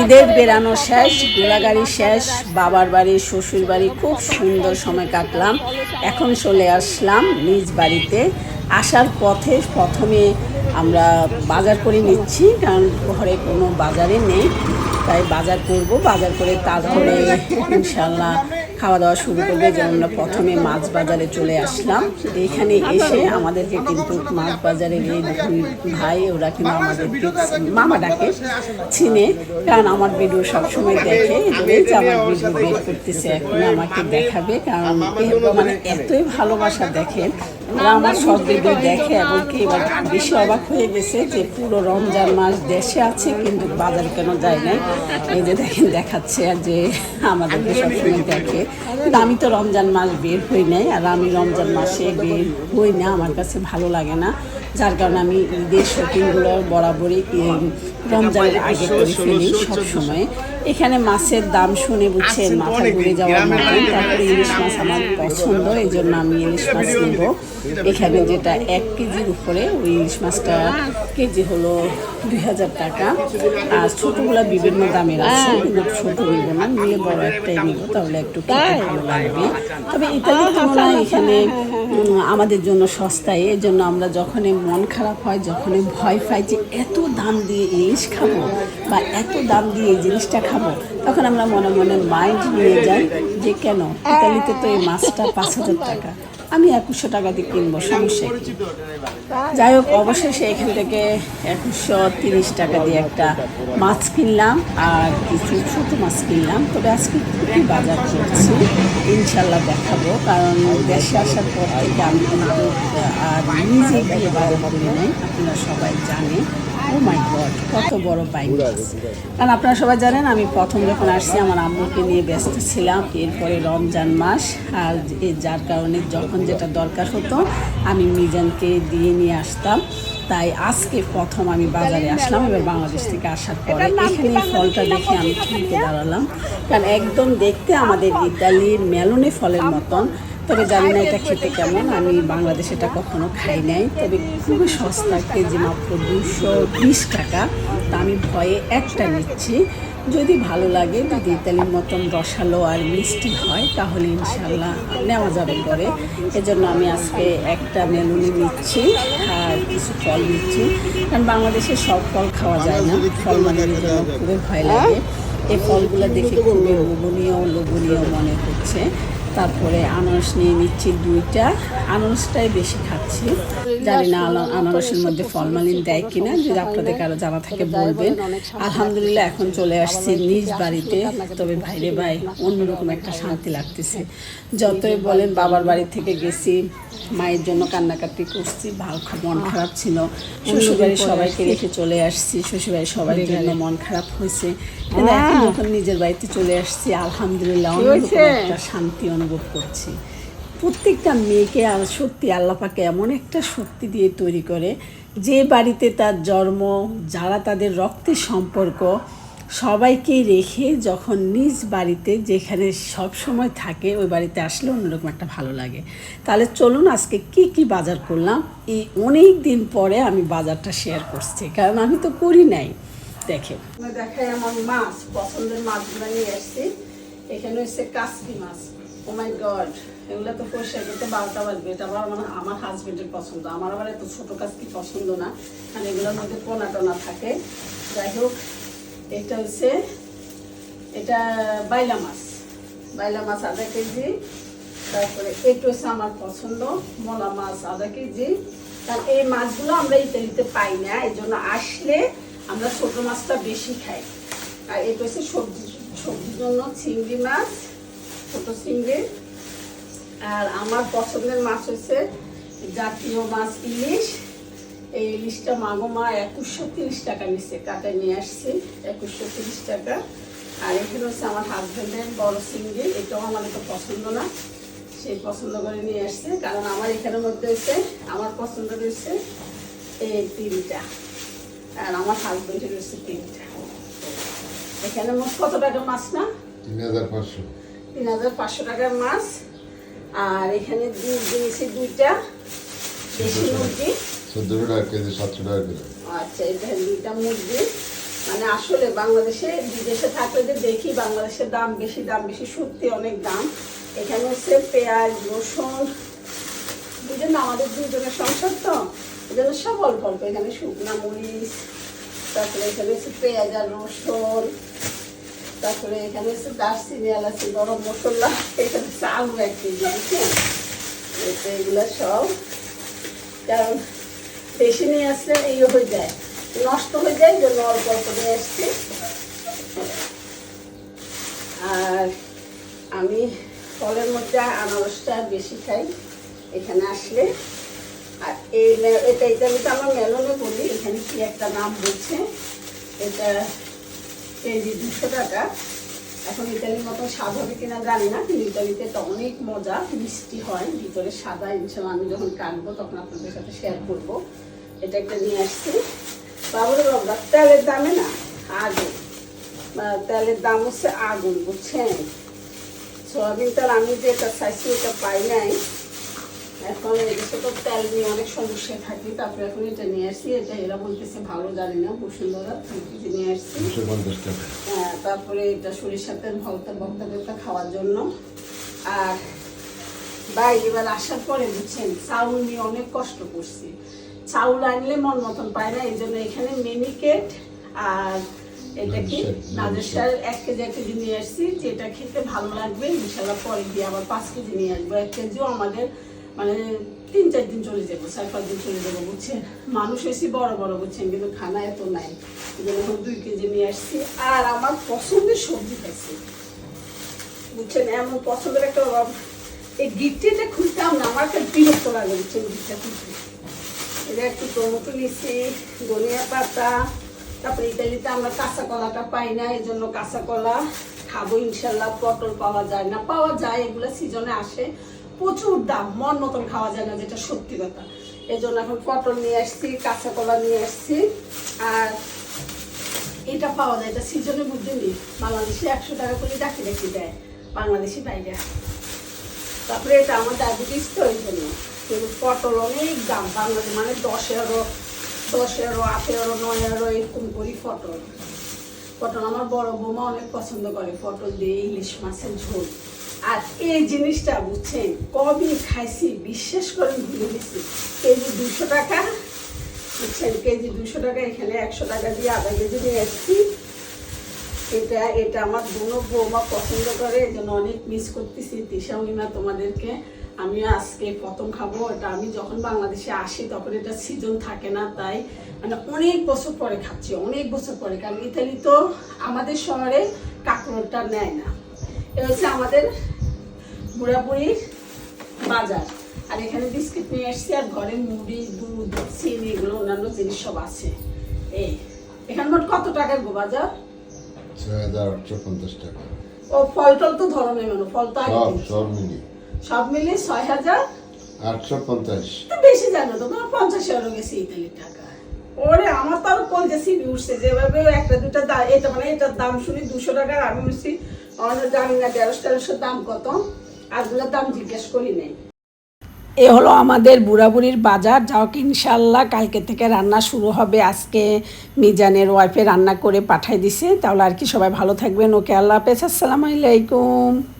ঈদের বেরানো শেষ, গোলাগাড়ি শেষ, বাবার বাড়ি, শ্বশুর বাড়ি, খুব সুন্দর সময় কাটলাম। এখন চলে আসলাম নিজ বাড়িতে। আসার পথে প্রথমে আমরা বাজার করে নিচ্ছি, কারণ ঘরে কোনো বাজারে নেই। তাই বাজার করব, বাজার করে তারপরে ইনশাল্লাহ খাওয়া দাওয়া শুরু করবে, যেমন আমরা প্রথমে মাছ বাজারে চলে আসলাম। এখানে এসে আমাদেরকে কিন্তু মাছ বাজারের এই দুই ভাই, ওরা কিন্তু আমাদেরকে মামা ডাকে, চিনে, কারণ আমার ভিডিও সবসময় দেখে, যে আমার ভিডিও বের করতেছে, এখন আমাকে দেখাবে, কারণ মানে এতই ভালোবাসা দেখেন ওরা আমার সব ভিডিও দেখে এবং কি এবার বেশি অবাক হয়ে গেছে যে পুরো রমজান মাস দেশে আছে, কিন্তু বাজার কেন যায় নাই? এই যে দেখেন, দেখাচ্ছে আর যে আমাদেরকে সবসময় দেখে। কিন্তু আমি তো রমজান মাস বের হই নাই, আর আমি রমজান মাসে বের হই না, আমার কাছে ভালো লাগে না। যার কারণে আমি ঈদের শপিংগুলো বরাবরই রমজানের আগে করে ফেলি সবসময়। এখানে মাছের দাম শুনে বুঝছেন মাথা ঘুরে যাওয়ার মতন তারপরে ইলিশ মাছ আমার পছন্দ এই জন্য আমি ইলিশ মাছ নেব। এখানে যেটা এক কেজির উপরে ওই ইলিশ মাছটা কেজি হলো দুই হাজার টাকা। আর ছোটোগুলো বিভিন্ন দামের আছে কিন্তু ছোটো নিব না নিলে বড় একটাই নিব তাহলে একটু খেতে ভালো লাগবে। তবে ইতালির তুলনায় এখানে আমাদের জন্য সস্তায় এই জন্য আমরা যখনই মন খারাপ হয় যখনই ভয় পাই যে এত দাম দিয়ে ইলিশ খাব বা এত দাম দিয়ে এই জিনিসটা খাব তখন আমরা মনে মনে মাইন্ড নিয়ে যাই যে কেন? ইতালিতে তো এই মাছটা পাঁচ হাজার টাকা। আমি একুশশো টাকা দিয়ে কিনবো, সমস্যা যাই হোক, অবশেষে এখান থেকে একুশশো তিরিশ টাকা দিয়ে একটা মাছ কিনলাম আর কিছু ছোটো মাছ কিনলাম। তবে আজকে খুবই বাজার করছি। ইনশাল্লাহ দেখাবো, কারণ দেশে আসার পর থেকে আমি কিন্তু আর নিজে গিয়ে বাজার করি নাই, আপনারা সবাই জানেন। ও মাই গড কত বড় বাইক কারণ আপনারা সবাই জানেন আমি প্রথম যখন আসছি আমার আম্মুকে নিয়ে ব্যস্ত ছিলাম। এরপরে রমজান মাস আর এ যার কারণে যখন যেটা দরকার হতো আমি মিজানকে দিয়ে নিয়ে আসতাম। তাই আজকে প্রথম আমি বাজারে আসলাম এবার বাংলাদেশ থেকে আসার পরে। এখানে ফলটা দেখে আমি কিনতে দাঁড়ালাম। কারণ একদম দেখতে আমাদের ইতালির মেলনে ফলের মতন। তবে জানি না এটা খেতে কেমন। আমি বাংলাদেশে এটা কখনো খাই নাই। তবে খুবই সস্তা কেজি মাত্র দুশো বিশ টাকা। তা আমি ভয়ে একটা নিচ্ছি। যদি ভালো লাগে, যদি ইতালির মতন রসালো আর মিষ্টি হয়, তাহলে ইনশাল্লাহ নেওয়া যাবে পরে এজন্য আমি আজকে একটা মেলুনি নিচ্ছি আর কিছু ফল নিচ্ছি। কারণ বাংলাদেশে সব ফল খাওয়া যায় না। ফল মানে খুবই ভয় লাগে। এই ফলগুলো দেখে খুবই লোভনীয় লোভনীয় মনে হচ্ছে। তারপরে আনারস নিয়ে নিচ্ছি দুইটা। আনারসটাই বেশি খাচ্ছি। জানি না আনা- আনারসের মধ্যে ফলমালিন দেয় কিনা যদি আপনাদের কারও জানা থাকে বলবেন। আলহামদুলিল্লাহ এখন চলে আসছি নিজ বাড়িতে। তবে ভাইরে ভাই অন্যরকম একটা শান্তি লাগতেছে। যতই বলেন বাবার বাড়ি থেকে গেছি মায়ের জন্য কান্নাকাটি করছি ভালো মন খারাপ ছিল। শ্বশুরবাড়ির সবাইকে রেখে চলে আসছি। শ্বশুরবাড়ির সবার জন্য মন খারাপ হয়েছে। কিন্তু এখন যখন নিজের বাড়িতে চলে আসছি। আলহামদুলিল্লাহ অন্যরকম একটা শান্তি অনুভব করছি। প্রত্যেকটা মেয়েকে সত্যি আল্লাপাকে এমন একটা শক্তি দিয়ে তৈরি করে, যে বাড়িতে তার জন্ম, যারা তাদের রক্তের সম্পর্ক, সবাইকে রেখে যখন নিজ বাড়িতে যেখানে সব সময় থাকে, ওই বাড়িতে আসলে অন্যরকম একটা ভালো লাগে। তাহলে চলুন আজকে কি কি বাজার করলাম? এই অনেক দিন পরে আমি বাজারটা শেয়ার করছি, কারণ আমি তো করি নাই। দেখে দেখাই আমার মাছ, পছন্দের মাছগুলো নিয়ে আসছি। এখানে হচ্ছে কাসকি মাছ। ও মাই গড এগুলো তো পরিষ্কার করতে বারোটা বাজবে। এটা আবার আমার আমার হাজবেন্ডের পছন্দ। আমার আবার এত ছোটো কাজকি পছন্দ না? কারণ এগুলোর মধ্যে পোনা টোনা থাকে। যাই হোক, এটা হচ্ছে, এটা বাইলা মাছ। বাইলা মাছ আধা কেজি। তারপরে এটা হচ্ছে আমার পছন্দ। মোলা মাছ আধা কেজি। কারণ এই মাছগুলো আমরা ইতালিতে পাই না। এই জন্য আসলে আমরা ছোট মাছটা বেশি খাই। আর এটা হচ্ছে সবজি, সবজির জন্য চিংড়ি মাছ। ছোট চিংড়ি আর আমার পছন্দের মাছ হচ্ছে জাতীয় মাছ ইলিশ। এই ইলিশটা মাগো মা একুশশো তিরিশ টাকা নিচ্ছে কাটে নিয়ে আসছি একুশশো তিরিশ টাকা। আর এখানে হচ্ছে আমার হাজব্যান্ডের বড় চিংড়ি এটাও আমার তো পছন্দ না। সেই পছন্দ করে নিয়ে আসছে, কারণ আমার এখানের মধ্যে হচ্ছে, আমার পছন্দ রয়েছে এই তিনটা। আর আমার হাজব্যান্ডের রয়েছে তিনটা। এখানে মোট কত টাকা মাছ না? তিন হাজার পাঁচশো। তিন হাজার পাঁচশো টাকার মাছ। আর এখানে দুধ দিয়েছি দুইটা দেশি মুরগি। চোদ্দশো টাকা কেজি সাতশো টাকা কিলো আচ্ছা এটা দুইটা মুরগি। মানে আসলে বাংলাদেশে বিদেশে থাকলে যে দেখি বাংলাদেশের দাম বেশি দাম বেশি সত্যি অনেক দাম। এখানে হচ্ছে পেঁয়াজ রসুন বুঝলেন আমাদের দুজনের সংসার তো এই জন্য সব অল্প অল্প। এখানে শুকনা মরিচ তারপরে এখানে হচ্ছে পেঁয়াজ আর রসুন। তারপরে এখানে হচ্ছে দারচিনি এলাচি, গরম মশলা, এখানে হচ্ছে আলু এক কেজি এগুলো সব, কারণ বেশি নিয়ে আসলে ইয়ে হয়ে যায়, নষ্ট হয়ে যায় জন্য অল্প অল্প নিয়ে আসছি। আর আমি ফলের মধ্যে আনারসটা বেশি খাই, এখানে আসলে। আর এই এটা এটা আমি তো আমরা মেলনে বলি, এখানে কি একটা নাম বলছে? এটা কেজি দুশো টাকা। এখন ইতালির মতো স্বাদ হবে কিনা জানি না, কিন্তু ইতালিতে তো অনেক মজা, মিষ্টি হয়, ভিতরে সাদা ইনশাল্লাহ আমি যখন কাটবো তখন আপনাদের সাথে শেয়ার করব। এটা একটা নিয়ে আসছি। বাবুরে বাবা তেলের দামে না, আগুন। তেলের দাম হচ্ছে আগুন, বুঝছেন? সোয়াবিন তেল আমি যেটা চাইছি ওটা পাই নাই। এখন এদেশে তো তেল নিয়ে অনেক থাকি তারপরে এখন এটা নিয়ে আসছি। এটা এরা বলতেছে ভালো জানি না বসুন্ধরা নিয়ে আসছি। হ্যাঁ, তারপরে এটা সরিষার তেল ভলতা ভক্তা ভক্তা খাওয়ার জন্য। আর ভাই এবার আসার পরে বুঝছেন চাউল নিয়ে অনেক কষ্ট করছি। চাউল আনলে মন মতন পায় না এই জন্য এখানে মিনিকেট আর এটা কি? শাক, এক কেজি এক কেজি নিয়ে আসছি। যেটা খেতে ভালো লাগবে ইনশাল্লাহ পরে দিয়ে আবার পাঁচ কেজি নিয়ে আসব। এক কেজিও আমাদের মানে তিন, চার দিন চলে যাব, চার, পাঁচ দিন চলে যাব, বুঝছেন? মানুষ এসে বড় বড়, বুঝছেন? কিন্তু খানা এত নাই। এখন দুই কেজি নিয়ে আসছি, আর আমার পছন্দের সবজি খাইছি। বুঝছেন? এমন পছন্দের একটা, এই গিট্টিটা খুলতাম না, আমার একটা বিরক্ত লাগে, বুঝছেন? গিটটা খুলতে। এটা একটু টমেটো নিচ্ছি ধনিয়া পাতা, তারপরে ইতালিতে আমরা কাঁচা কলাটা পাই না, এই জন্য কাঁচা কলা খাব ইনশাল্লাহ, পটল পাওয়া যায় না। পাওয়া যায়, এগুলো সিজনে আসে। প্রচুর দাম, মন মতন খাওয়া যায় না যেটা সত্যি কথা। এই জন্য এখন পটল নিয়ে আসছি, কাঁচা কলা নিয়ে আসছি, আর এটা পাওয়া যায়, এটা সিজনে বুঝতে নেই। বাংলাদেশে একশো টাকা করে ডাকি ডাকি দেয়, বাংলাদেশি বাইরে। তারপরে এটা আমার ডায়াবেটিস তো, এই জন্য। কিন্তু পটল অনেক দাম, বাংলাদেশ মানে দশ এগারো দশ এগারো আট এগারো নয় এগারো এরকম করি পটল। পটল আমার বড় বৌমা অনেক পছন্দ করে, পটল দিয়ে ইলিশ মাছের ঝোল। আর এই জিনিসটা বুঝছেন, কবে খাইছি, বিশ্বাস করে ভুলে গেছি। কেজি দুশো টাকা, বুঝছেন, কেজি দুশো টাকা, এখানে একশো টাকা দিয়ে আধা কেজি নিয়ে এসেছি। এটা এটা আমার দুনো বৌমা পছন্দ করে, এই জন্য অনেক মিস করতেছি। উনিমা তোমাদেরকে আমি আজকে প্রথম খাব। এটা আমি যখন বাংলাদেশে আসি, তখন এটা সিজন থাকে না, তাই মানে অনেক বছর পরে খাচ্ছি, অনেক বছর পরে, কারণ ইতালি তো আমাদের শহরে কাঁকড়টা নেয় না। এ হচ্ছে আমাদের বাজার। আর এখানে বিস্কিট নিয়ে এসছি আর ঘরে মুড়ি দুধ চিনি এগুলো অন্যান্য জিনিস সব আছে। এই এখানে মোট কত টাকার গো বাজার? ছয় হাজার আটশো পঞ্চাশ টাকা। ও ফল টল তো মানে ফল তো সব সব মিলি। সব মিলিয়ে ছয় হাজার? আটশো পঞ্চাশ। তো বেশি জানো তো তোমার পঞ্চাশ গেছে ইতালির টাকা ওরে আমার তো আর সিবি উঠছে যেভাবে একটা দুটা এটা মানে এটার দাম শুনি দুশো টাকার আমি উঠছি জিজ্ঞেস করি এ হলো আমাদের বুড়াবুড়ির বাজার। যাও কি ইনশাল্লাহ কালকে থেকে রান্না শুরু হবে। আজকে মিজানের ওয়াইফে রান্না করে পাঠাই দিছে। তাহলে আর কি সবাই ভালো থাকবেন। ওকে, আল্লাহ হাফেজ। আসসালামু আলাইকুম।